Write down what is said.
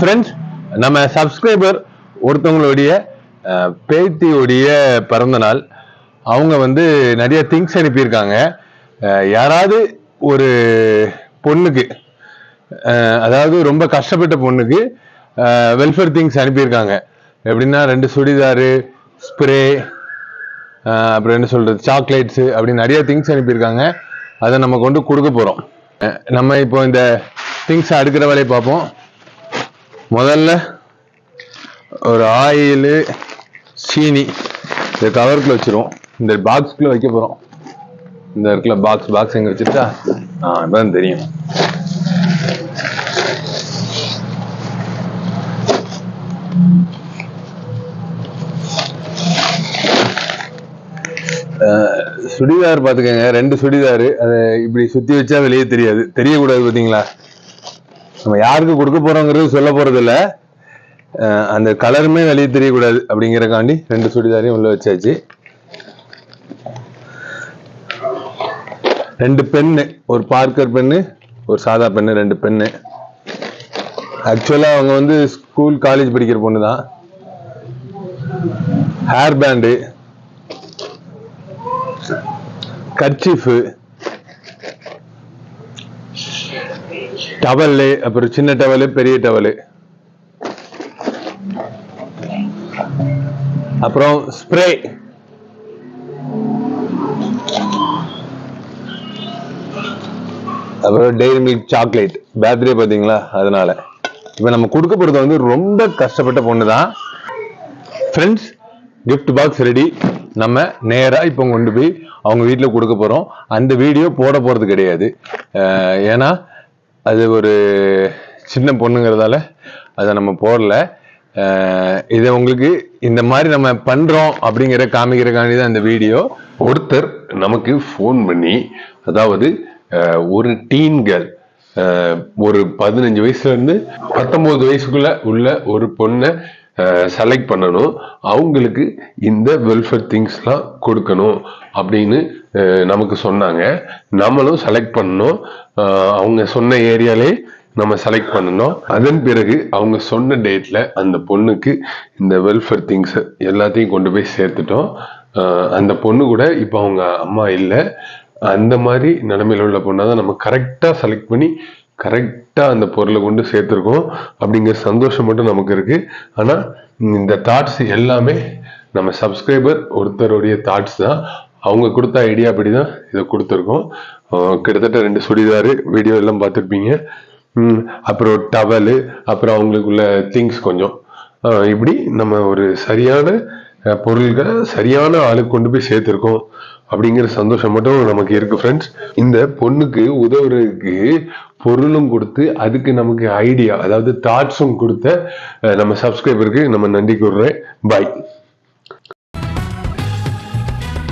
Friends நம்ம subscriber ஒருத்தவங்களுடைய பேத்தியுடைய பிறந்த நாள். அவங்க வந்து நிறைய திங்ஸ் அனுப்பியிருக்காங்க. யாராவது ஒரு பொண்ணுக்கு அதாவது ரொம்ப கஷ்டப்பட்ட பொண்ணுக்கு வெல்ஃபேர் திங்ஸ் அனுப்பியிருக்காங்க. எப்படின்னா ரெண்டு சுடிதாரு ஸ்ப்ரே அப்புறம் என்ன சொல்றது சாக்லேட்ஸு அப்படி நிறைய திங்ஸ் அனுப்பியிருக்காங்க. அதை நம்ம கொண்டு கொடுக்க போகிறோம் நம்ம இப்போ இந்த திங்ஸ் அடுக்கிற வேலையை பார்ப்போம். முதல்ல ஒரு ஆயில் சீனி இந்த கவருக்குள்ள வச்சிருவோம். இந்த பாக்ஸ்க்குள்ள வைக்க போறோம். இந்த இடத்துல பாக்ஸ் பாக்ஸ் எங்க வச்சுட்டா ஆ இப்பதான் தெரியும். சுடிதார் பாத்துக்கங்க ரெண்டு சுடிதார். அதை இப்படி சுத்தி வச்சா வெளியே தெரியாது. தெரியக்கூடாது பாத்தீங்களா நம்ம யாருக்கு கொடுக்க போறோங்கிறது சொல்ல போறது இல்ல அந்த கலருமே வெளியே தெரியக்கூடாது அப்படிங்கறக்காண்டி ரெண்டு சுடிதாரையும் உள்ள வச்சாச்சு. ரெண்டு பெண்ணு ஒரு பார்க்கர் பென்னு ஒரு சாதா பெண்ணு ரெண்டு பெண்ணு. ஆக்சுவலா அவங்க வந்து ஸ்கூல் காலேஜ் படிக்கிற பொண்ணு தான். ஹேர் பேண்டு கர்ச்சீஃபு டவலு அப்புறம் சின்ன டவலு பெரிய டவலு. அப்புறம் ஸ்ப்ரே. அப்புறம் டெய்ரி மில்க் சாக்லேட் பேர்த்டே பாத்தீங்களா அதனால. இப்போ நம்ம கொடுக்க போறது வந்து ரொம்ப கஷ்டப்பட்ட பொண்ணு தான். ஃப்ரெண்ட்ஸ் கிஃப்ட் பாக்ஸ் ரெடி நம்ம நேரா இப்போ கொண்டு போய் அவங்க வீட்டில் கொடுக்க போறோம். அந்த வீடியோ போட போறது கிடையாது. ஏன்னா அது ஒரு சின்ன பொண்ணுங்கிறதால அதை நம்ம போடல. இதை உங்களுக்கு இந்த மாதிரி நம்ம பண்றோம் அப்படிங்கிற காமிக்கிறக்காண்டி தான் இந்த வீடியோ. ஒருத்தர் நமக்கு ஃபோன் பண்ணி அதாவது ஒரு டீன் கேர்ள் ஒரு பதினஞ்சு வயசுல இருந்து பத்தொன்பது வயசுக்குள்ள உள்ள ஒரு பொண்ணை செலக்ட் பண்ணணும். அவங்களுக்கு இந்த வெல்ஃபேர் திங்ஸ்லாம் கொடுக்கணும் அப்படின்னு நமக்கு சொன்னாங்க. நம்மளும் செலக்ட் பண்ணணும். அவங்க சொன்ன ஏரியாலே நம்ம செலக்ட் பண்ணணும். அதன் பிறகு அவங்க சொன்ன டேட்ல அந்த பொண்ணுக்கு இந்த வெல்ஃபேர் திங்ஸ் எல்லாத்தையும் கொண்டு போய் சேர்த்துட்டோம். அந்த பொண்ணு கூட இப்போ அவங்க அம்மா இல்லை. அந்த மாதிரி நிலமையில உள்ள பொண்ணை தான் நம்ம கரெக்டாக செலக்ட் பண்ணி கரெக்டாக அந்த பொருளை கொண்டு சேர்த்துருக்கோம். அப்படிங்கிற சந்தோஷம் மட்டும் நமக்கு இருக்குது ஆனால் இந்த தாட்ஸ் எல்லாமே நம்ம சப்ஸ்கிரைபர் ஒருத்தருடைய தாட்ஸ் தான். அவங்க கொடுத்த ஐடியா அப்படி தான் இதை கொடுத்துருக்கோம். கிட்டத்தட்ட ரெண்டு சுடிதாரு வீடியோ எல்லாம் பார்த்துருப்பீங்க. ம், அப்புறம் டவலு அப்புறம் அவங்களுக்குள்ள திங்ஸ் கொஞ்சம். இப்படி நம்ம ஒரு சரியான பொருள்களை சரியான ஆளுக்கு கொண்டு போய் சேர்த்துருக்கோம். அப்படிங்கிற சந்தோஷம் மட்டும் நமக்கு இருக்கு ஃப்ரெண்ட்ஸ் இந்த பொண்ணுக்கு உதவுறதுக்கு பொருளும் கொடுத்து அதுக்கு நமக்கு ஐடியா அதாவது தாட்ஸும் கொடுத்த நம்ம சப்ஸ்கிரைபருக்கு நம்ம நன்றி கூறுறேன். பாய்